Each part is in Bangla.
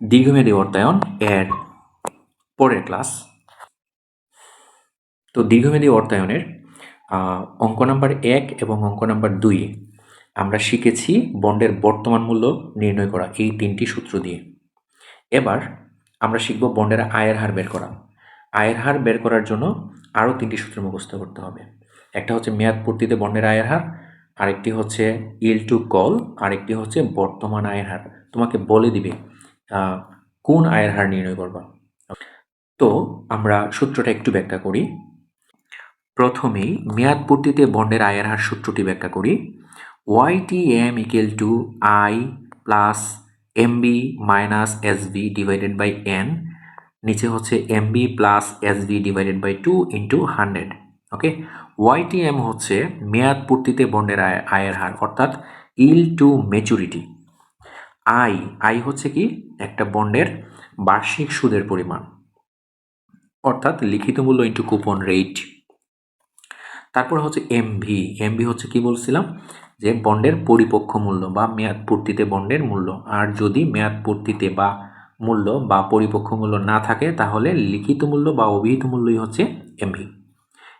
দীর্ঘমেয়াদী অর্থায়ন এর পরের ক্লাস তো দীর্ঘমেয়াদী অর্থায়নের অঙ্ক নাম্বার এক এবং অঙ্ক নাম্বার দুইয়ে আমরা শিখেছি বন্ডের বর্তমান মূল্য নির্ণয় করা এই তিনটি সূত্র দিয়ে। এবার আমরা শিখব বন্ডের আয়ের হার বের করা। আয়ের হার বের করার জন্য আরও তিনটি সূত্র মুখস্থ করতে হবে। একটা হচ্ছে মেয়াদ পূর্তিতে বন্ডের আয়ের হার, আরেকটি হচ্ছে ইল টু কল আরেকটি হচ্ছে বর্তমান আয়ের হার। তোমাকে বলে দিবে কোন আয়ের হার নির্ণয় করবা? তো আমরা সূত্রটা একটু ব্যাখ্যা করি। প্রথমেই মেয়াদ পূর্তিতে বন্ডের আয়ের হার সূত্রটি ব্যাখ্যা করি। Y T M equal to I plus M B minus S B divided by N নিচে হচ্ছে M B plus S B divided by two into hundred okay Y T M হচ্ছে মেয়াদ পূর্তিতে বন্ডের আয়, আয়ের হার, অর্থাৎ yield to maturity I I হচ্ছে কি? একটা বন্ডের বার্ষিক সুদের পরিমাণ। অর্থাৎ লিখিত মূল্য ইন্টু কুপন রেট তারপর হচ্ছে এমভি এমভি হচ্ছে কি বলছিলাম? যে বন্ডের পরিপক্ষ মূল্য বা মেয়াদ পূর্তিতে বন্ডের মূল্য। আর যদি মেয়াদ পূর্তিতে বা মূল্য বা পরিপক্ষ মূল্য না থাকে, তাহলে লিখিত মূল্য বা অভিহিত মূল্যই হচ্ছে MV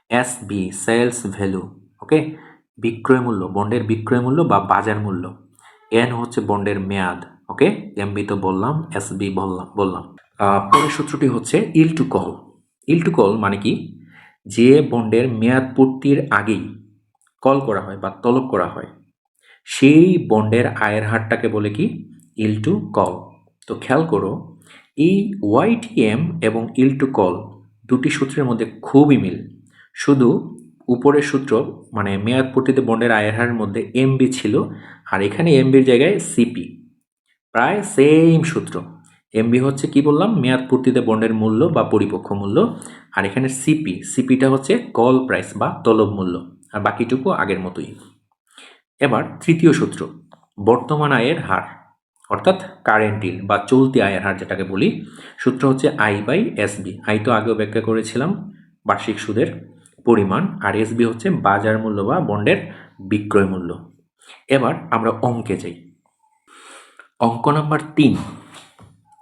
S B sales value okay বিক্রয় মূল্য, বন্ডের বিক্রয় মূল্য বা বাজার মূল্য। এন হচ্ছে বন্ডের মেয়াদ, ওকে? এমবি তো বললাম এস বি বললাম। বললাম পরের সূত্রটি হচ্ছে yield to call yield to call মানে কি? যে বন্ডের মেয়াদ পূর্তির আগেই কল করা হয় বা তলব করা হয়, সেই বন্ডের আয়ের হারটাকে বলে কি? ইল টু কল তো খেয়াল করো, এই ওয়াইটিএম এবং ইল টু কল দুটি সূত্রের মধ্যে খুবই মিল। শুধু উপরের সূত্র মানে মেয়াদ পূর্তিতে বন্ডের আয়ের হারের মধ্যে এমবি ছিল, আর এখানে এমবির জায়গায় সিপি প্রায় সেম সূত্র। এমবি হচ্ছে কি বললাম? মেয়াদ পূর্তিতে বন্ডের মূল্য বা পরিপক্ষ মূল্য। আর এখানে সিপি সিপিটা হচ্ছে কল প্রাইস বা তলব মূল্য। আর বাকিটুকু আগের মতোই। এবার তৃতীয় সূত্র, বর্তমান আয়ের হার, অর্থাৎ কারেন্ট ইল বা চলতি আয়ের হার যেটাকে বলি। সূত্র হচ্ছে আই বাই এসবি আই তো আগেও ব্যাখ্যা করেছিলাম বার্ষিক সুদের। পরিমাণ আর এসবি হচ্ছে বাজার মূল্য বা বন্ডের বিক্রয় মূল্য। এবার আমরা অঙ্কে যাই। অঙ্ক নাম্বার তিন,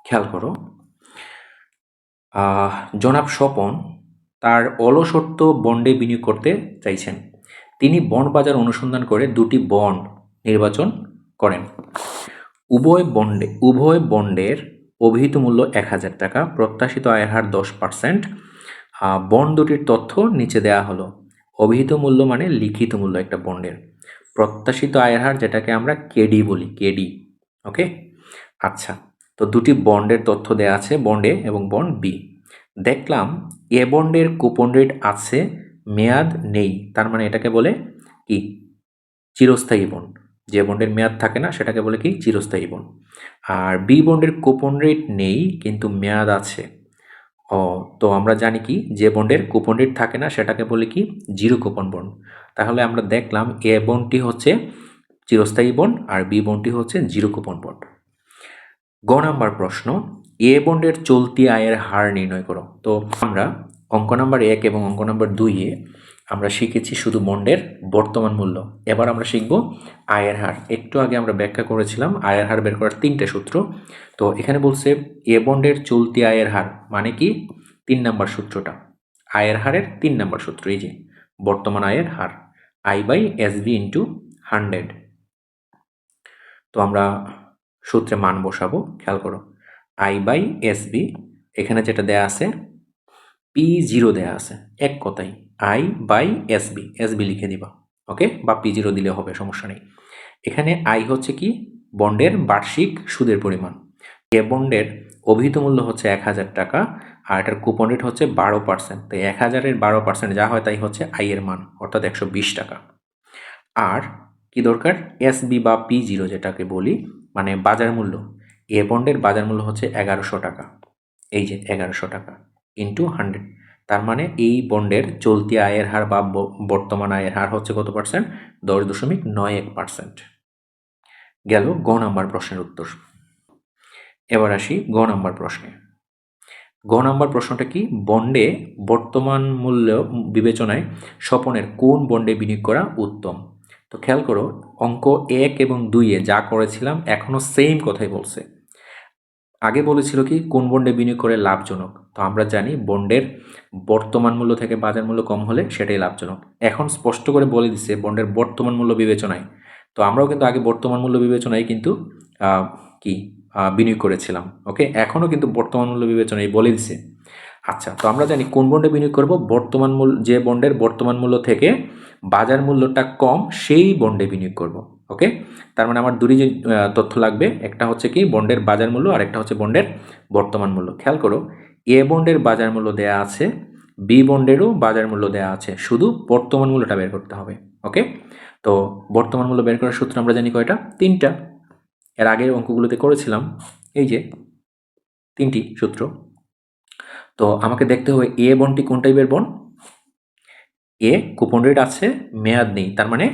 খেয়াল করো। জনাব স্বপন তার অলসত্ব বন্ডে বিনিয়োগ করতে চাইছেন। তিনি বন্ড বাজার অনুসন্ধান করে দুটি বন্ড নির্বাচন করেন। উভয় বন্ডে উভয় বন্ডের অভিহিত মূল্য এক হাজার টাকা, প্রত্যাশিত আয়ের হার দশ পার্সেন্ট বন্ড দুটির তথ্য নিচে দেওয়া হলো। অভিহিত মূল্য মানে লিখিত মূল্য একটা বন্ডের। প্রত্যাশিত আয়ের হার যেটাকে আমরা কেডি বলি, কেডি, ওকে? আচ্ছা তো দুটি বন্ডের তথ্য দেওয়া আছে, বন্ড এবং বন্ড বি। দেখলাম এ বন্ডের কুপন রেট আছে, মেয়াদ নেই, তার মানে এটাকে বলে কি? চিরস্থায়ী বন্ড। যে বন্ডের মেয়াদ থাকে না, সেটাকে বলে কি? চিরস্থায়ী বন্ড। আর বি বন্ডের কুপন রেট নেই, কিন্তু মেয়াদ আছে। ও, তো আমরা জানি কি, যে বন্ডের কুপন রেট থাকে না, সেটাকে বলি কি জিরো কুপন বন্ড তাহলে আমরা দেখলাম এ বন্ডটি হচ্ছে চিরস্থায়ী বন্ড আর বি বন্ডটি হচ্ছে জিরো কুপন বন্ড গ নাম্বার প্রশ্ন, এ বন্ডের চলতি আয়ের হার নির্ণয় করো। তো আমরা অঙ্ক নাম্বার এক এবং অঙ্ক নাম্বার দুইয়ে আমরা শিখেছি শুধু বন্ডের বর্তমান মূল্য। এবার আমরা শিখব আয়ের হার। একটু আগে আমরা ব্যাখ্যা করেছিলাম আয়ের হার বের করার তিনটে সূত্র। তো এখানে বলছে এ বন্ডের চলতি আয়ের হার মানে কি? তিন নাম্বার সূত্রটা। আয়ের হারের তিন নাম্বার সূত্র, এই যে বর্তমান আয়ের হার। I by S B into hundred. তো আমরা সূত্রে মান বসাবো, খেয়াল করো। আই বাই এস বি এখানে যেটা দেয়া আছে পি জিরো দেয়া আছে, এক কথাই I by S B S B লিখে দিবা ওকে বা পি জিরো দিলে হবে, সমস্যা নেই। এখানে আই হচ্ছে কি? বন্ডের বার্ষিক সুদের পরিমাণ। এ বন্ডের অভিহিত মূল্য হচ্ছে এক হাজার টাকা, আর এটার কুপন রেট হচ্ছে বারো পার্সেন্ট তো এক হাজারের বারো পার্সেন্ট যা হয় তাই হচ্ছে আই এর মান, অর্থাৎ একশো বিশ টাকা। আর কি দরকার? এস বি বা পি জিরো যেটাকে বলি মানে বাজার মূল্য। এ বন্ডের বাজার মূল্য হচ্ছে এগারোশো টাকা। এই যে এগারোশো টাকা। ইন্টু হান্ড্রেড তার মানে এই বন্ডের চলতি আয়ের হার বা বর্তমান আয়ের হার হচ্ছে কত পার্সেন্ট দশ দশমিক নয় এক পার্সেন্ট গেল গ নাম্বার প্রশ্নের উত্তর। এবার আসি গ নাম্বার প্রশ্নে। গ নাম্বার প্রশ্নটা কি? বন্ডে বর্তমান মূল্য বিবেচনায় স্বপনের কোন বন্ডে বিনিয়োগ করা উত্তম? তো খেয়াল করো, অঙ্ক এক এবং দুইয়ে যা করেছিলাম এখনও সেম কথাই বলছে। আগে বলেছিল কি, কোন বন্ডে বিনিয়োগ করে লাভজনক? তো আমরা জানি বন্ডের বর্তমান মূল্য থেকে বাজার মূল্য কম হলে সেটাই লাভজনক। এখন স্পষ্ট করে বলে দিচ্ছে বন্ডের বর্তমান মূল্য বিবেচনায়। তো আমরাও কিন্তু আগে বর্তমান মূল্য বিবেচনায় কিন্তু কি বিনিয়োগ করেছিলাম ওকে এখনও কিন্তু বর্তমান মূল্য বিবেচনায় বলে দিছে। আচ্ছা তো আমরা জানি কোন বন্ডে বিনিয়োগ করব? বর্তমান মূল্য যে বন্ডের বর্তমান মূল্য থেকে বাজার মূল্যটা কম, সেই বন্ডে বিনিয়োগ করব ওকে তার মানে আমার দুটি যে তথ্য লাগবে, একটা হচ্ছে কি বন্ডের বাজার মূল্য আর একটা হচ্ছে বন্ডের বর্তমান মূল্য। খেয়াল করো, এ বন্ডের বাজার মূল্য দেয়া আছে বি বন্ডেরও বাজার মূল্য দেয়া আছে, শুধু বর্তমান মূল্যটা বের করতে হবে ওকে তো বর্তমান মূল্য বের করার সূত্র আমরা জানি কয়টা? তিনটা। এর আগের অঙ্কগুলোতে করেছিলাম, এই যে, তিনটি সূত্র। তো আমাকে দেখতে হবে, এ বন্ডটি কোন টাইপের বন্ড এ কুপন রেট আছে, মেয়াদ নেই, তার মানে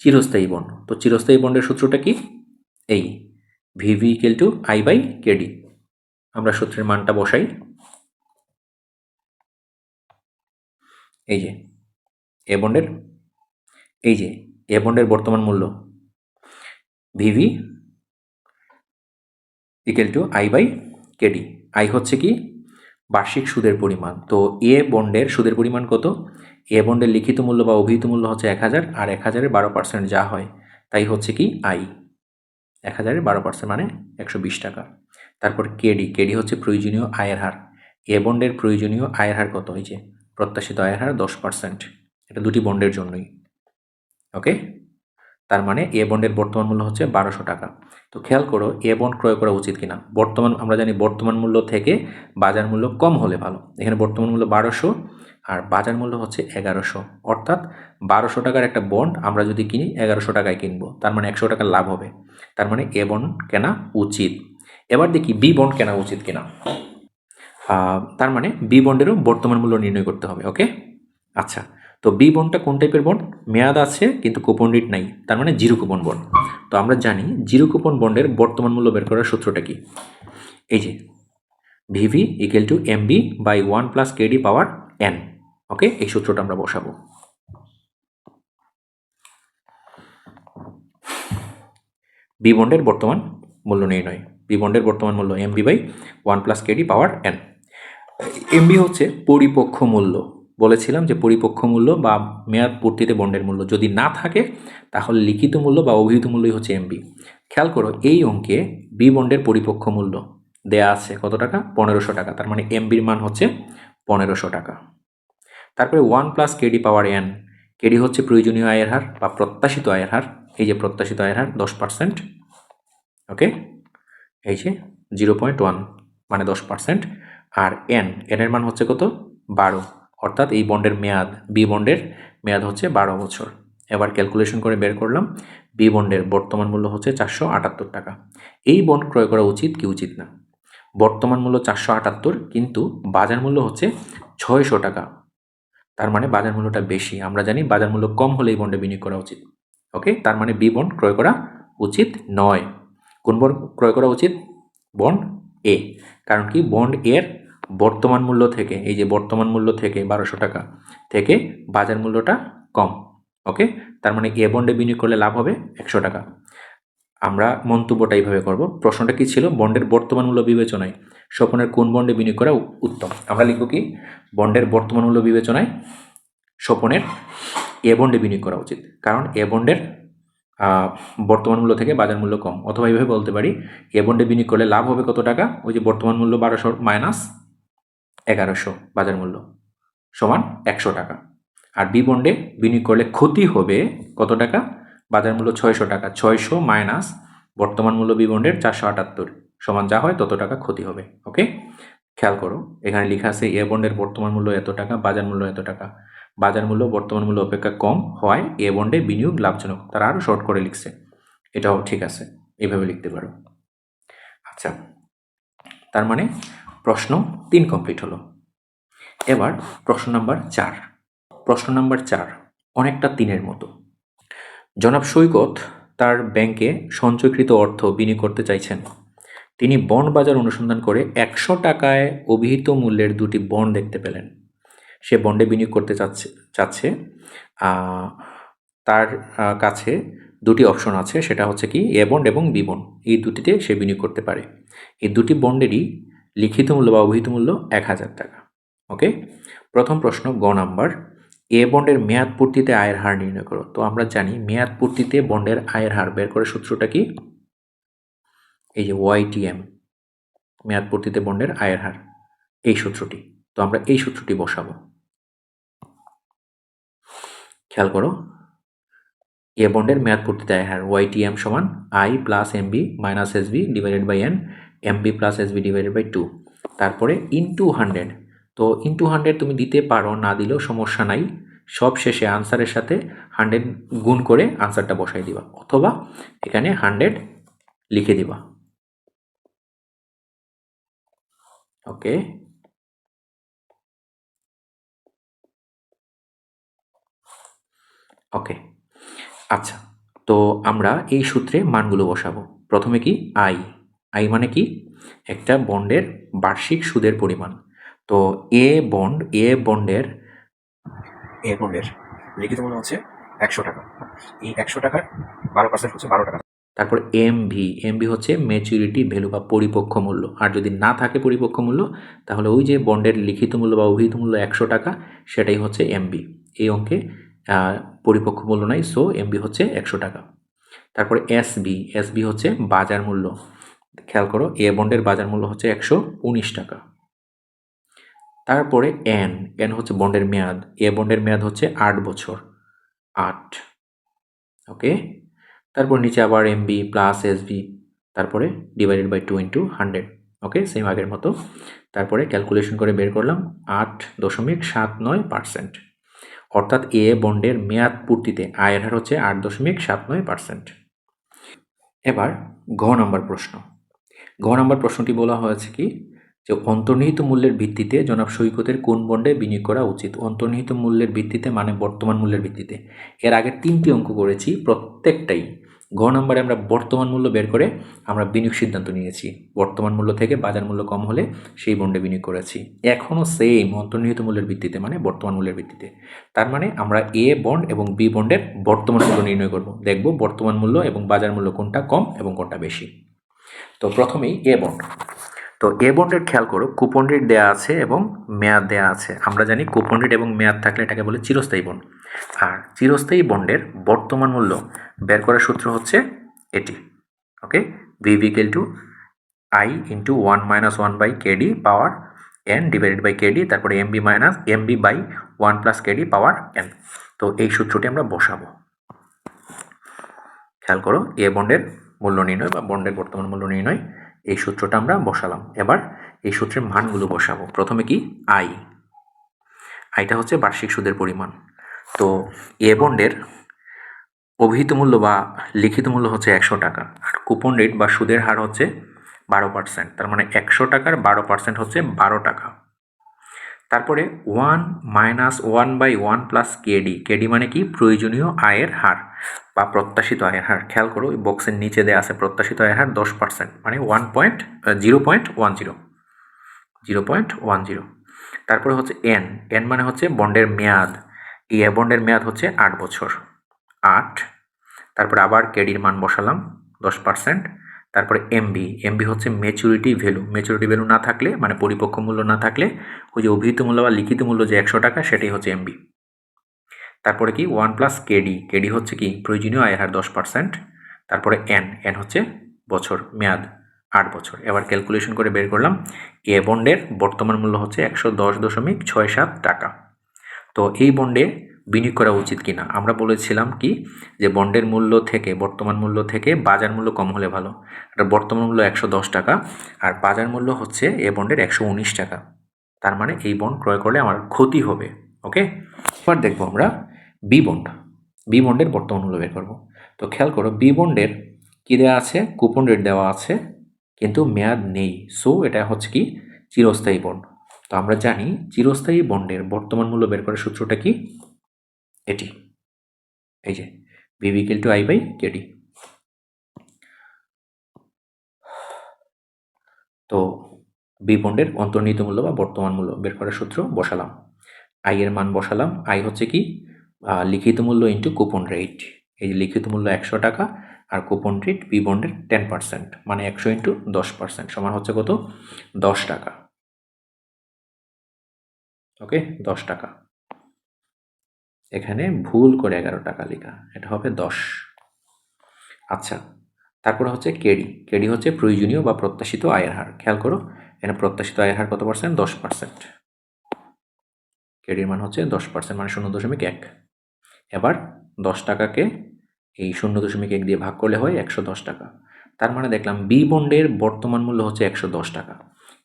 চিরস্থায়ী বন্ড তো চিরস্থায়ী বন্ডের সূত্রটা কি? এই VV equal to I by KD আমরা সূত্রের মানটা বসাই। এই যে এ বন্ডের এই যে এ বন্ডের বর্তমান মূল্য। VV equal to I by KD I হচ্ছে কি? বার্ষিক সুদের পরিমাণ। তো এ বন্ডের সুদের পরিমাণ কত? এ বন্ডের লিখিত মূল্য বা অভিহিত মূল্য হচ্ছে এক হাজার আর এক হাজারের বারো পার্সেন্ট যা হয়, তাই হচ্ছে কি? আই। এক হাজারের বারো পার্সেন্ট মানে একশো বিশ টাকা। তারপর কেডি। কেডি হচ্ছে প্রয়োজনীয় আয়ের হার। এ বন্ডের প্রয়োজনীয় আয়ের হার কত? হয়েছে প্রত্যাশিত আয়ের হার দশ পার্সেন্ট এটা দুটি বন্ডের জন্যই। ওকে? তার মানে এ বন্ডের বর্তমান মূল্য হচ্ছে বারোশো টাকা। তো খেয়াল করো এ বন্ড ক্রয় করা উচিত কিনা? বর্তমান, আমরা জানি বর্তমান মূল্য থেকে বাজার মূল্য কম হলে ভালো। এখানে বর্তমান মূল্য বারোশো আর বাজার মূল্য হচ্ছে এগারোশো। অর্থাৎ বারোশো টাকার একটা বন্ড আমরা যদি কিনি, এগারোশো টাকায় কিনবো। তার মানে একশো টাকার লাভ হবে। তার মানে এ বন্ড কেনা উচিত। এবার দেখি বি বন্ড কেনা উচিত কিনা। তার মানে বি বন্ডেরও বর্তমান মূল্য নির্ণয় করতে হবে ওকে আচ্ছা তো বি বন্ডটা কোন টাইপের বন্ড মেয়াদ আছে, কিন্তু কুপন রেট নাই। তার মানে জিরো কুপন বন্ড তো আমরা জানি জিরো কুপন বন্ডের বর্তমান মূল্য বের করার সূত্রটা কি? এই যে VV equal to MB by one plus KD power N okay এই সূত্রটা আমরা বসাবো। বি বন্ডের বর্তমান মূল্য নির্ণয়। বি বন্ডের বর্তমান মূল্য MB by one plus KD power N MB হচ্ছে পরিপক্ষ মূল্য। বলেছিলাম যে পরিপক্ষ মূল্য বা মেয়াদ পূর্তিতে বন্ডের মূল্য যদি না থাকে, তাহলে লিখিত মূল্য বা অভিহিত মূল্যই হচ্ছে এমবি খেয়াল করো, এই অঙ্কে বি বন্ডের পরিপক্ষ মূল্য দেয়া আছে কত টাকা? পনেরোশো টাকা। তার মানে এমবির মান হচ্ছে পনেরোশো টাকা। তারপরে one plus KD power N KD হচ্ছে প্রয়োজনীয় আয়ের হার বা প্রত্যাশিত আয়ের হার। এই যে প্রত্যাশিত আয়ের হার দশ পার্সেন্ট ওকে এই যে জিরো পয়েন্ট ওয়ান মানে দশ পার্সেন্ট আর এন এনের মান হচ্ছে কত? বারো। অর্থাৎ এই বন্ডের মেয়াদ বি বন্ডের মেয়াদ হচ্ছে বারো বছর। এবার ক্যালকুলেশন করে বের করলাম বি বন্ডের বর্তমান মূল্য হচ্ছে চারশো আটাত্তর টাকা। এই বন্ড ক্রয় করা উচিত কি উচিত না? বর্তমান মূল্য চারশো আটাত্তর, কিন্তু বাজার মূল্য হচ্ছে ছয়শো টাকা। তার মানে বাজার মূল্যটা বেশি। আমরা জানি বাজার মূল্য কম হলে এই বন্ডে বিনিয়োগ করা উচিত। ওকে তার মানে বি বন্ড ক্রয় করা উচিত নয়। কোন বন্ড ক্রয় করা উচিত? বন্ড এ কারণ কি বন্ড এর বর্তমান মূল্য থেকে, এই যে বর্তমান মূল্য থেকে বারোশো টাকা থেকে বাজার মূল্যটা কম, ওকে? তার মানে এ বন্ডে বিনিয়োগ করলে লাভ হবে একশো টাকা। আমরা মন্তব্যটা এইভাবে করব। প্রশ্নটা কি ছিল? বন্ডের বর্তমান মূল্য বিবেচনায় স্বপনের কোন বন্ডে বিনিয়োগ করা উত্তম? আমরা লিখব কি? বন্ডের বর্তমান মূল্য বিবেচনায় স্বপনের এ বন্ডে বিনিয়োগ করা উচিত। কারণ এ বন্ডের বর্তমান মূল্য থেকে বাজার মূল্য কম। অথবা এইভাবে বলতে পারি, এ বন্ডে বিনিয়োগ করলে লাভ হবে কত টাকা? ওই যে বর্তমান মূল্য বারোশো মাইনাস এগারোশো বাজার মূল্য সমান একশো টাকা। আর বি বন্ডে বিনিয়োগ করলে ক্ষতি হবে কত টাকা? বাজার মূল্য ছয়শো টাকা, ছয়শো মাইনাস বর্তমান মূল্য বি বন্ডের চারশো আটাত্তর। সমান যা হয় তত টাকা ক্ষতি হবে ওকে খেয়াল করো, এখানে লেখা আছে এ বন্ডের বর্তমান মূল্য এত টাকা, বাজার মূল্য এত টাকা। বাজার মূল্য বর্তমান মূল্য অপেক্ষা কম হয় এ বন্ডে বিনিয়োগ লাভজনক। তারা আরও শর্ট করে লিখছে। এটাও ঠিক আছে, এইভাবে লিখতে পারো। আচ্ছা তার মানে প্রশ্ন তিন কমপ্লিট হলো। এবার প্রশ্ন নাম্বার চার। প্রশ্ন নাম্বার চার অনেকটা তিনের মতো। জনাব সৈকত তার ব্যাংকে সঞ্চয়কৃত অর্থ বিনিয়োগ করতে চাইছেন। তিনি বন্ড বাজার অনুসন্ধান করে একশো টাকায় অভিহিত মূল্যের দুটি বন্ড দেখতে পেলেন। সে বন্ডে বিনিয়োগ করতে চাচ্ছে চাচ্ছে তার কাছে দুটি অপশন আছে, সেটা হচ্ছে কি এ বন্ড এবং বি বন্ড। এই দুটিতে সে বিনিয়োগ করতে পারে। এই দুটি বন্ডেরই লিখিত মূল্য বা অভিহিত মূল্য এক হাজার টাকা ওকে প্রথম প্রশ্ন, গ নাম্বার, এ বন্ডের মেয়াদ পূর্তিতে আয়ের হার নির্ণয় করো। তো আমরা জানি মেয়াদ পূর্তিতে বন্ডের আয়ের হার, বের করে সূত্রটা কি? এই যে ওয়াইটিএম মেয়াদ পূর্তিতে বন্ডের আয়ের হার, এই সূত্রটি। তো আমরা এই সূত্রটি বসাবো। খেয়াল করো, এ বন্ডের মেয়াদ পূর্তিতে আয়ের হার ওয়াইটিএম সমান I plus MB minus SB divided by N MB plus SB divided by two তারপরে ইনটু হান্ড্রেড তো ইনটু হান্ড্রেড তুমি দিতে পারো, না দিলেও সমস্যা নাই। সব শেষে আনসারের সাথে হান্ড্রেড গুণ করে আনসারটা বসাই দিবা। অথবা এখানে হান্ড্রেড লিখে দিবা। ওকে ওকে আচ্ছা তো আমরা এই সূত্রে মানগুলো বসাবো। প্রথমে কি? আই আই মানে কি? একটা বন্ডের বার্ষিক সুদের পরিমাণ। তো এ বন্ড এ বন্ডের এ বন্ডের লিখিত মূল্য হচ্ছে একশো টাকা। এই একশো টাকার বারো পার্সেন্ট হচ্ছে বারো টাকা। তারপর এম ভি এম ভি হচ্ছে ম্যাচুরিটি ভ্যালু বা পরিপক্ষ মূল্য। আর যদি না থাকে পরিপক্ষ মূল্য তাহলে ওই যে বন্ডের লিখিত মূল্য বা অভিহিত মূল্য একশো টাকা সেটাই হচ্ছে এমবি এই অঙ্কে পরিপক্ষ মূল্য নাই সো এমবি হচ্ছে একশো টাকা। তারপরে এসবি এসবি হচ্ছে বাজার মূল্য। খেয়াল করো এ বন্ডের বাজার মূল্য হচ্ছে একশো উনিশ টাকা। তারপরে এন এন হচ্ছে বন্ডের মেয়াদ এ বন্ডের মেয়াদ হচ্ছে আট বছর, আট। ওকে তারপর নিচে আবার এমবি প্লাস এসবি তারপরে divided by two into hundred okay same আগের মতো। তারপরে ক্যালকুলেশন করে বের করলাম, আট দশমিক সাত নয় পার্সেন্ট অর্থাৎ এ বন্ডের মেয়াদ পূর্তিতে আয়ের হার হচ্ছে আট দশমিক সাত নয় পার্সেন্ট এবার ঘ নম্বর প্রশ্ন। ঘ নম্বর প্রশ্নটি বলা হয়েছে কি? যে অন্তর্নিহিত মূল্যের ভিত্তিতে জনাব সৈকতের কোন বন্ডে বিনিয়োগ করা উচিত? অন্তর্নিহিত মূল্যের ভিত্তিতে মানে বর্তমান মূল্যের ভিত্তিতে। এর আগে তিনটি অঙ্ক করেছি, প্রত্যেকটাই। ঘ নম্বরে আমরা বর্তমান মূল্য বের করে আমরা বিনিয়োগ সিদ্ধান্ত নিয়েছি। বর্তমান মূল্য থেকে বাজার মূল্য কম হলে সেই বন্ডে বিনিয়োগ করেছি। এখনও সেম অন্তর্নিহিত মূল্যের ভিত্তিতে মানে বর্তমান মূল্যের ভিত্তিতে। তার মানে আমরা এ বন্ড এবং বি বন্ডের বর্তমান মূল্য নির্ণয় করব। দেখব বর্তমান মূল্য এবং বাজার মূল্য কোনটা কম এবং কোনটা বেশি। তো প্রথমেই এ বন্ড তো এ বন্ডের খেয়াল করো কুপন রেট দেওয়া আছে এবং মেয়াদ দেওয়া আছে। আমরা জানি কুপন রেট এবং মেয়াদ থাকলে এটাকে বলে চিরস্থায়ী বন্ড আর চিরস্থায়ী বন্ডের বর্তমান মূল্য বের করার সূত্র হচ্ছে এটি। Okay V equal to I into one minus one by KD power N divided by KD তারপরে MB minus MB by one plus KD power N তো এই সূত্রটি আমরা বসাবো। খেয়াল করো এ বন্ডের মূল্য নির্ণয় বা বন্ডের বর্তমান মূল্য নির্ণয়, এই সূত্রটা আমরা বসালাম। এবার এই সূত্রের মানগুলো বসাবো। প্রথমে কি? আই আইটা হচ্ছে বার্ষিক সুদের পরিমাণ। তো এ বন্ডের অভিহিত মূল্য বা লিখিত মূল্য হচ্ছে একশো টাকা। আর কুপন রেট বা সুদের হার হচ্ছে বারো পার্সেন্ট তার মানে একশো টাকার বারো পার্সেন্ট হচ্ছে বারো টাকা। তারপরে one minus one by one plus KD KD মানে কি? প্রয়োজনীয় আয়ের হার বা প্রত্যাশিত আয়ের হার। খেয়াল করো ওই বক্সের নিচে দেওয়া আছে প্রত্যাশিত আয়ের হার দশ পার্সেন্ট মানে one point zero point one zero zero point one zero তারপরে হচ্ছে এন এন মানে হচ্ছে বন্ডের মেয়াদ। এই বন্ডের মেয়াদ হচ্ছে আট বছর, আট। তারপরে আবার কেডির মান বসালাম, দশ পার্সেন্ট তারপরে এমবি এমবি হচ্ছে মেচুরিটি ভ্যালু মেচুরিটি ভ্যালু না থাকলে মানে পরিপক্ক মূল্য না থাকলে, ওই যে অভিহিত মূল্য বা লিখিত মূল্য যে একশো টাকা, সেটাই হচ্ছে এমবি তারপরে কি? ওয়ান প্লাস কেডি কেডি হচ্ছে কি? প্রয়োজনীয় আয়ের হার দশ পার্সেন্ট তারপরে এন এন হচ্ছে বছর, মেয়াদ, আট বছর। এবার ক্যালকুলেশন করে বের করলাম। এ বন্ডের বর্তমান মূল্য হচ্ছে একশো দশ দশমিক ছয় সাত টাকা। তো এই বন্ডে বিনিয়োগ করা উচিত কিনা? আমরা বলেছিলাম কি যে বন্ডের মূল্য থেকে, বর্তমান মূল্য থেকে বাজার মূল্য কম হলে ভালো। এটা বর্তমান মূল্য একশো দশ টাকা আর বাজার মূল্য হচ্ছে এ বন্ডের একশো উনিশ টাকা। তার মানে এই বন্ড ক্রয় করলে আমার ক্ষতি হবে, ওকে? এবার দেখব আমরা বি বন্ড। বি বন্ডের বর্তমান মূল্য বের করব। তো খেয়াল করো বি বন্ডের কী দেওয়া আছে? কুপন রেট দেওয়া আছে, কিন্তু মেয়াদ নেই। সো এটা হচ্ছে কি? চিরস্থায়ী বন্ড। তো আমরা জানি চিরস্থায়ী বন্ডের বর্তমান মূল্য বের করার সূত্রটা কি? এটি এই যে VV equal to I by KD তো বি বন্ডের অন্তর্নিহিত মূল্য বা বর্তমান মূল্য বের করার সূত্র বসালাম। আই এর মান বসালাম। আই হচ্ছে কি? লিখিত মূল্য ইন্টু কুপন রেট এই যে, লিখিত মূল্য একশো টাকা আর কুপন রেট বি বন্ডের টেন পার্সেন্ট মানে একশো ইন্টু দশ পার্সেন্ট সমান হচ্ছে কত? দশ টাকা। ওকে দশ টাকা। এখানে ভুল করে এগারো টাকা লেখা। এটা হবে দশ। আচ্ছা তারপরে হচ্ছে কেডি। কেডি হচ্ছে প্রয়োজনীয় বা প্রত্যাশিত আয়ের হার। খেয়াল করো, এখানে প্রত্যাশিত আয়ের হার কত পার্সেন্ট দশ পার্সেন্ট কেডির মান হচ্ছে দশ পার্সেন্ট মানে শূন্য দশমিক এক। এবার দশ টাকাকে এই শূন্য দশমিক এক দিয়ে ভাগ করলে হয় একশো দশ টাকা। তার মানে দেখলাম বি বন্ডের বর্তমান মূল্য হচ্ছে একশো দশ টাকা।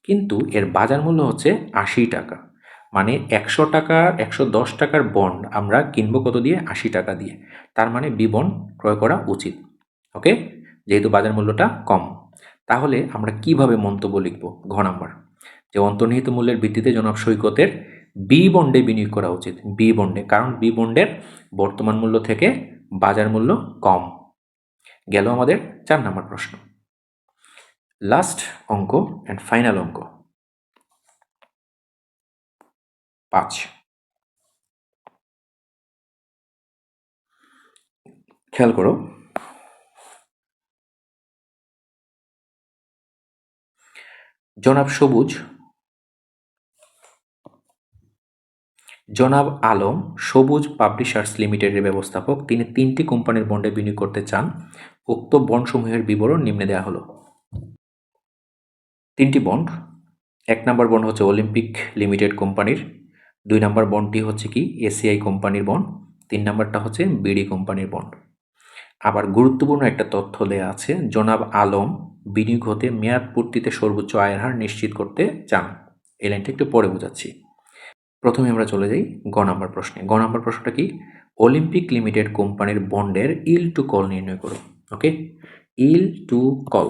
কিন্তু এর বাজার মূল্য হচ্ছে আশি টাকা। মানে একশো টাকা একশো দশ টাকার বন্ড আমরা কিনবো কত দিয়ে? আশি টাকা দিয়ে। তার মানে বি বন্ড ক্রয় করা উচিত। ওকে যেহেতু বাজার মূল্যটা কম। তাহলে আমরা কীভাবে মন্তব্য লিখব? ঘ নাম্বার। যে অন্তর্নিহিত মূল্যের ভিত্তিতে জনাব সৈকতের বি বন্ডে বিনিয়োগ করা উচিত। বি বন্ডে কারণ বি বন্ডের বর্তমান মূল্য থেকে বাজার মূল্য কম। গেল আমাদের চার নাম্বার প্রশ্ন। লাস্ট অঙ্ক অ্যান্ড ফাইনাল অঙ্ক। পাঁচ। খেয়াল করো। জনাব সবুজ। জনাব আলম, সবুজ পাবলিশার্স লিমিটেডের ব্যবস্থাপক। তিনি তিনটি কোম্পানির বন্ডে বিনিয়োগ করতে চান। উক্ত বন্ডসমূহের বিবরণ নিম্নে দেওয়া হলো। তিনটি বন্ড। এক নম্বর বন্ড হচ্ছে অলিম্পিক লিমিটেড কোম্পানির। দুই নম্বর বন্ডটি হচ্ছে কি? এসিআই কোম্পানির বন্ড। তিন নম্বরটা হচ্ছে বিডি কোম্পানির বন্ড। আবার গুরুত্বপূর্ণ একটা তথ্য দেয়া আছে, জনাব আলম বিনিয়োগ হতে মেয়াদ পূর্তিতে সর্বোচ্চ আয়ের হার নিশ্চিত করতে চান। এই লাইনটা একটু পরে বোঝাচ্ছি। প্রথমে আমরা চলে যাই গ নাম্বার প্রশ্নে। গ নাম্বার প্রশ্নটা কি? অলিম্পিক লিমিটেড কোম্পানির বন্ডের ইল টু কল নির্ণয় করো, ওকে? ইল টু কল।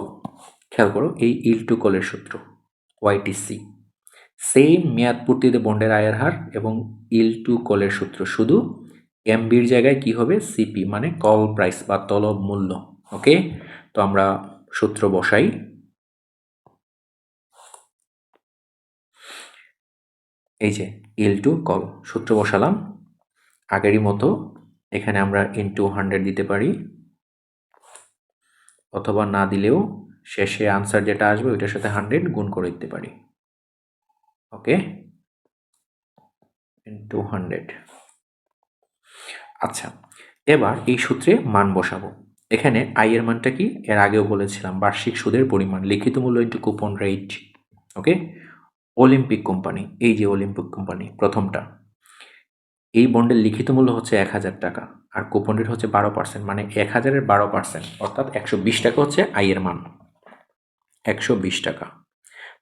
খেয়াল করো, এই ইল টু কলের সূত্র ওয়াইটিসি সেম মেয়াদ পূর্তিতে বন্ডের আয়ের হার এবং ইল টু কলের সূত্র শুধু এমবির জায়গায় কি হবে? সিপি মানে কল প্রাইস বা তলব মূল্য। ওকে? তো আমরা সূত্র বসাই। এই যে, ইল টু কল সূত্র বসালাম। আগেরই মতো এখানে আমরা ইন টু হান্ড্রেড দিতে পারি। অথবা না দিলেও শেষে আনসার যেটা আসবে ওইটার সাথে হান্ড্রেড গুণ করে দিতে পারি। ওকে ইনটু হান্ড্রেড আচ্ছা এবার এই সূত্রে মান বসাবো। এখানে আই এর মানটা কি? এর আগেও বলেছিলাম, বার্ষিক সুদের পরিমাণ, লিখিত মূল্য into coupon rate okay Olympic company এই যে অলিম্পিক কোম্পানি প্রথমটা। এই বন্ডের লিখিত মূল্য হচ্ছে এক হাজার টাকা, আর কুপন রেট হচ্ছে বারো পার্সেন্ট মানে এক হাজারের বারো পার্সেন্ট অর্থাৎ একশো বিশ টাকা হচ্ছে আইয়ের মান। একশো বিশ টাকা।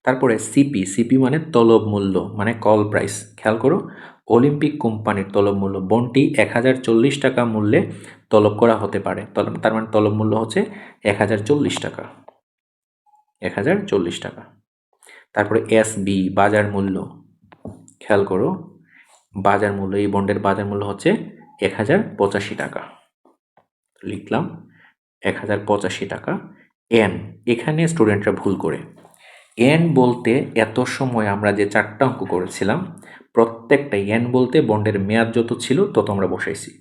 তারপরে সিপি সিপি মানে তলব মূল্য মানে কল প্রাইস খেয়াল করো অলিম্পিক কোম্পানির তলব মূল্য, বন্ডটি এক টাকা মূল্যে তলব করা হতে পারে। তলব- তার মানে তলব মূল্য হচ্ছে এক হাজার চল্লিশ টাকা। এক হাজার চল্লিশ টাকা। তারপরে এস বি বাজার মূল্য। খেয়াল করো, বাজার মূল্য, এই বন্ডের বাজার মূল্য হচ্ছে এক হাজার পঁচাশি টাকা। লিখলাম, এক হাজার পঁচাশি টাকা। এন এখানে স্টুডেন্টরা ভুল করে। এন বলতে এত সময় আমরা যে চারটা অঙ্ক করেছিলাম, প্রত্যেকটা এন বলতে বন্ডের মেয়াদ যত ছিল তত আমরা বসাইছি।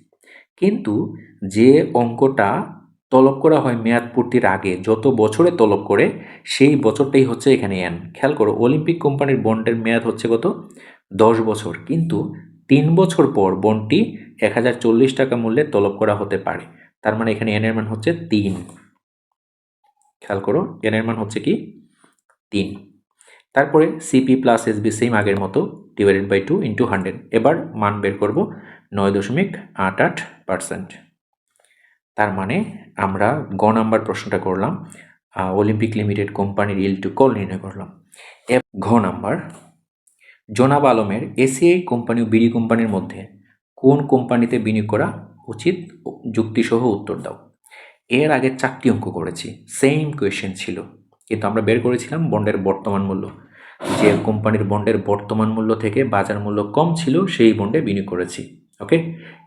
কিন্তু যে অঙ্কটা তলব করা হয় মেয়াদ পূর্তির আগে, যত বছরে তলব করে, সেই বছরটাই হচ্ছে এখানে এন। খেয়াল করো, অলিম্পিক কোম্পানির বন্ডের মেয়াদ হচ্ছে কত? দশ বছর। কিন্তু তিন বছর পর বন্ডটি এক হাজার চল্লিশ টাকা মূল্যে তলব করা হতে পারে। তার মানে এখানে এনের মান হচ্ছে তিন। খেয়াল করো এনের মান হচ্ছে কি? তিন। তারপরে সিপি প্লাস এসবি সেম আগের মতো divided by two into hundred এবার মান বের করব নয় দশমিক আট আট পার্সেন্ট তার মানে আমরা গ নাম্বার প্রশ্নটা করলাম অলিম্পিক লিমিটেড কোম্পানির ইল টু কল নির্ণয় করলাম। ঘ নাম্বার, জনাব আলমের এসিআই কোম্পানি ও বিডি কোম্পানির মধ্যে কোন কোম্পানিতে বিনিয়োগ করা উচিত? যুক্তিসহ উত্তর দাও। এর আগে চারটি অঙ্ক করেছি সেম কোয়েশ্চেন ছিল। কিন্তু আমরা বের করেছিলাম বন্ডের বর্তমান মূল্য। যে কোম্পানির বন্ডের বর্তমান মূল্য থেকে বাজার মূল্য কম ছিল, সেই বন্ডে বিনিয়োগ করেছি, ওকে?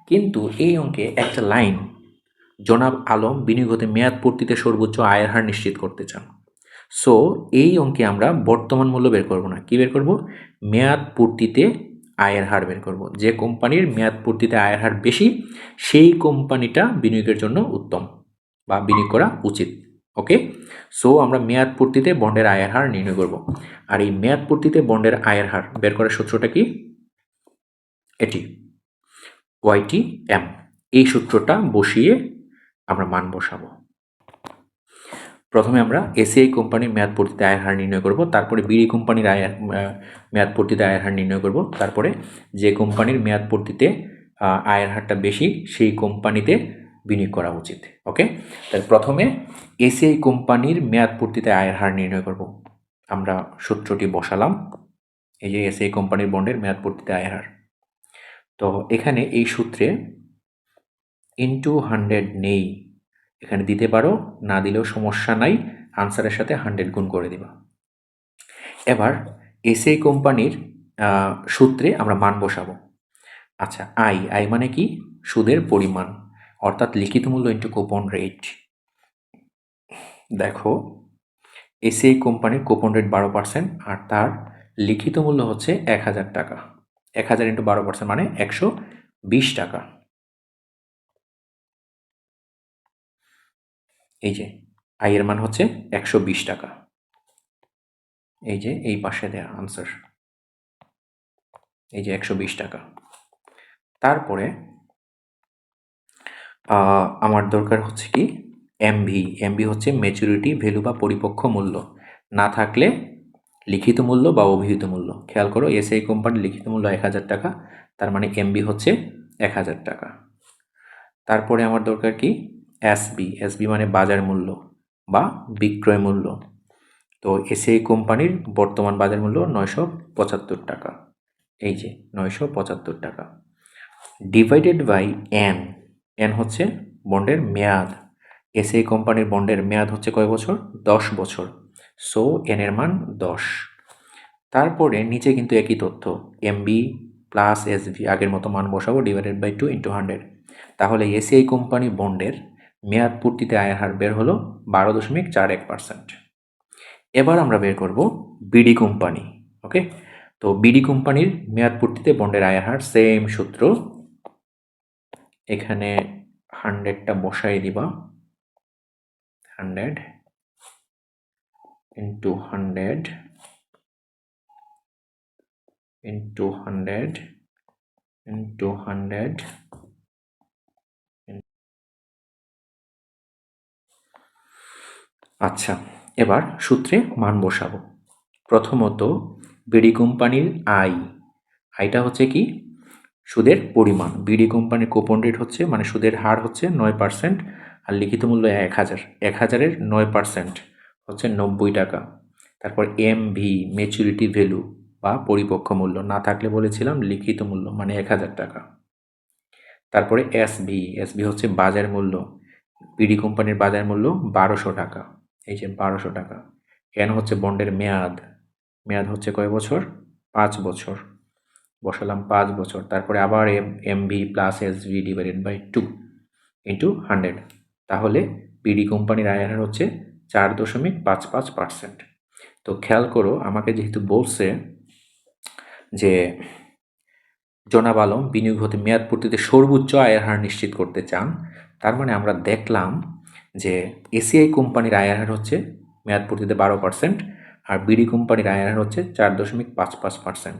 কিন্তু এই অঙ্কে একটা লাইন, জনাব আলম বিনিয়োগ হতে মেয়াদ পূর্তিতে সর্বোচ্চ আয়ের হার নিশ্চিত করতে চান। সো এই অঙ্কে আমরা বর্তমান মূল্য বের করব না। কি বের করব? মেয়াদ পূর্তিতে আয়ের হার বের করব। যে কোম্পানির মেয়াদ পূর্তিতে আয়ের হার বেশি, সেই কোম্পানিটা বিনিয়োগের জন্য উত্তম বা বিনিয়োগ করা উচিত, ওকে? সো আমরা মেয়াদ পূর্তিতে বন্ডের আয়ের হার নির্ণয় করব। আর এই মেয়াদ পূর্তিতে বন্ডের আয়ের হার বের করার সূত্রটা কি? এটি ওয়াইটি এম এই সূত্রটা বসিয়ে আমরা মান বসাবো। প্রথমে আমরা এসিআই কোম্পানির মেয়াদ পূর্তিতে আয়ের হার নির্ণয় করব, তারপরে বিডি কোম্পানির আয়ের মেয়াদ পূর্তিতে আয়ের হার নির্ণয় করব, তারপরে যে কোম্পানির মেয়াদ পূর্তিতে আয়ের হারটা বেশি, সেই কোম্পানিতে বিনিয়োগ করা উচিত ওকে তাহলে প্রথমে এসিআই কোম্পানির মেয়াদ পূর্তিতে আয়ের হার নির্ণয় করব। আমরা সূত্রটি বসালাম, এই যে এসিআই কোম্পানির বন্ডের মেয়াদ পূর্তিতে আয়ের হার। তো এখানে এই সূত্রে ইনটু হান্ড্রেড নেই, এখানে দিতে পারো, না দিলেও সমস্যা নাই আনসারের সাথে হান্ড্রেড গুণ করে দিবা। এবার এসিআই কোম্পানির সূত্রে আমরা মান বসাবো। আচ্ছা আই আই মানে কি? সুদের পরিমাণ। অর্থাৎ লিখিত মূল্য ইন্টু কুপন রেট দেখো এসিআই কোম্পানির কুপন রেট বারো পার্সেন্ট আর তার লিখিত মূল্য হচ্ছে এক হাজার টাকা। এক হাজার ইন্টু বারো পার্সেন্ট মানে একশো বিশ টাকা। এই যে আইয়ের মান হচ্ছে একশো বিশ টাকা। এই যে, এই পাশে দেয়া আনসার এই যে, একশো বিশ টাকা। তারপরে আমার দরকার হচ্ছে কি? এমভি এমভি হচ্ছে ম্যাচুরিটি ভ্যালু বা পরিপক্ক মূল্য। না থাকলে লিখিত মূল্য বা অভিহিত মূল্য। খেয়াল করো এসআই কোম্পানির লিখিত মূল্য এক হাজার টাকা, তার মানে এমবি হচ্ছে এক হাজার টাকা। তারপরে আমার দরকার কি? এসবি এসবি মানে বাজার মূল্য বা বিক্রয় মূল্য। তো এসআই কোম্পানির বর্তমান বাজার মূল্য নয়শো পঁচাত্তর টাকা। এই যে, নয়শো পঁচাত্তর টাকা। ডিভাইডেড বাই এন এন হচ্ছে বন্ডের মেয়াদ। এসআই কোম্পানির বন্ডের মেয়াদ হচ্ছে কয় বছর? দশ বছর। সো এন এর মান দশ। তারপরে নিচে কিন্তু একই তথ্য এমবি প্লাস এসভি আগের মতো মান বসাবো divided by two into hundred তাহলে এসিআই কোম্পানি বন্ডের মেয়াদ পূর্তিতে আয়ের হার বের হলো বারো দশমিক চার এক পার্সেন্ট এবার আমরা বের করব বিডি কোম্পানি ওকে তো বিডি কোম্পানির মেয়াদ পূর্তিতে বন্ডের আয়ের হার সেম সূত্র এখানে হান্ড্রেডটা বসাই দিবা। Hundred into hundred into hundred into hundred আচ্ছা এবার সূত্রে মান বসাবো। প্রথমত, বিডি কোম্পানির আই। আইটা হচ্ছে কি? সুদের পরিমাণ। বিডি কোম্পানির কুপন রেট হচ্ছে মানে সুদের হার হচ্ছে নয় পার্সেন্ট আর লিখিত মূল্য এক হাজার। এক হাজারের নয় পার্সেন্ট হচ্ছে নব্বই টাকা। তারপর এম ভি মেচুরিটি ভ্যালু বা পরিপক্ক মূল্য, না থাকলে বলেছিলাম লিখিত মূল্য মানে এক হাজার টাকা। তারপরে এস ভি এস ভি হচ্ছে বাজার মূল্য। বিডি কোম্পানির বাজার মূল্য বারোশো টাকা। এই যে বারোশো টাকা। কেন হচ্ছে বন্ডের মেয়াদ? মেয়াদ হচ্ছে কয় বছর? পাঁচ বছর। বসালাম পাঁচ বছর। তারপরে আবার M M V plus S V divided by two into hundred তাহলে বিডি কোম্পানির আয়ের হার হচ্ছে চার দশমিক পাঁচ পাঁচ পার্সেন্ট তো খেয়াল করো, আমাকে যেহেতু বলছে যে জনাব আলম বিনিয়োগ হতে মেয়াদ পূর্তিতে সর্বোচ্চ আয়ের হার নিশ্চিত করতে চান, তার মানে আমরা দেখলাম যে এসিআই কোম্পানির আয়ের হার হচ্ছে মেয়াদ পূর্তিতে বারো পার্সেন্ট আর বিডি কোম্পানির আয়ের হার হচ্ছে চার দশমিক পাঁচ পাঁচ পার্সেন্ট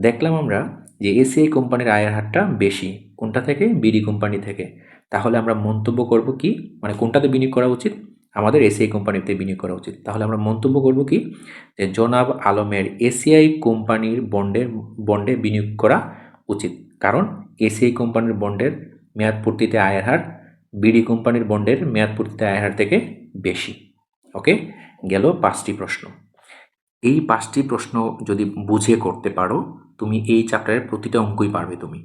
দেখলাম আমরা যে এসিআই কোম্পানির আয়ের হারটা বেশি, কোনটা থেকে? বিডি কোম্পানি থেকে। তাহলে আমরা মন্তব্য করব কি? মানে কোনটাতে বিনিয়োগ করা উচিত? আমাদের এসিআই কোম্পানিতে বিনিয়োগ করা উচিত। তাহলে আমরা মন্তব্য করব কি? যে জনাব আলমের এসিআই কোম্পানির বন্ডের, বন্ডে বিনিয়োগ করা উচিত। কারণ এসিআই কোম্পানির বন্ডের মেয়াদ পূর্তিতে আয়ের হার বিডি কোম্পানির বন্ডের মেয়াদ পূর্তিতে আয়ের হার থেকে বেশি। ওকে গেল পাঁচটি প্রশ্ন। এই পাঁচটি প্রশ্ন যদি বুঝে করতে পারো তুমি এই চ্যাপ্টারের প্রতিটা অঙ্কই পারবে তুমি।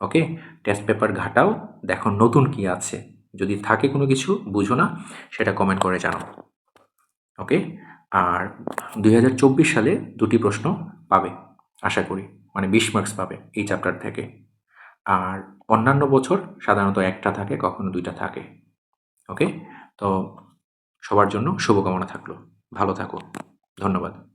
ওকে টেস্ট পেপার ঘাটাও, দেখো নতুন কি আছে। যদি থাকে কোনো কিছু, বুঝো না, সেটা কমেন্ট করে জানাও। ওকে আর দুই হাজার চব্বিশ সালে দুটি প্রশ্ন পাবে, আশা করি। মানে বিশ মার্কস পাবে এই চ্যাপ্টার থেকে। আর অন্যান্য বছর সাধারণত একটা থাকে, কখনো দুইটা থাকে। ওকে তো সবার জন্য শুভকামনা থাকল। ভালো থাকো। ধন্যবাদ।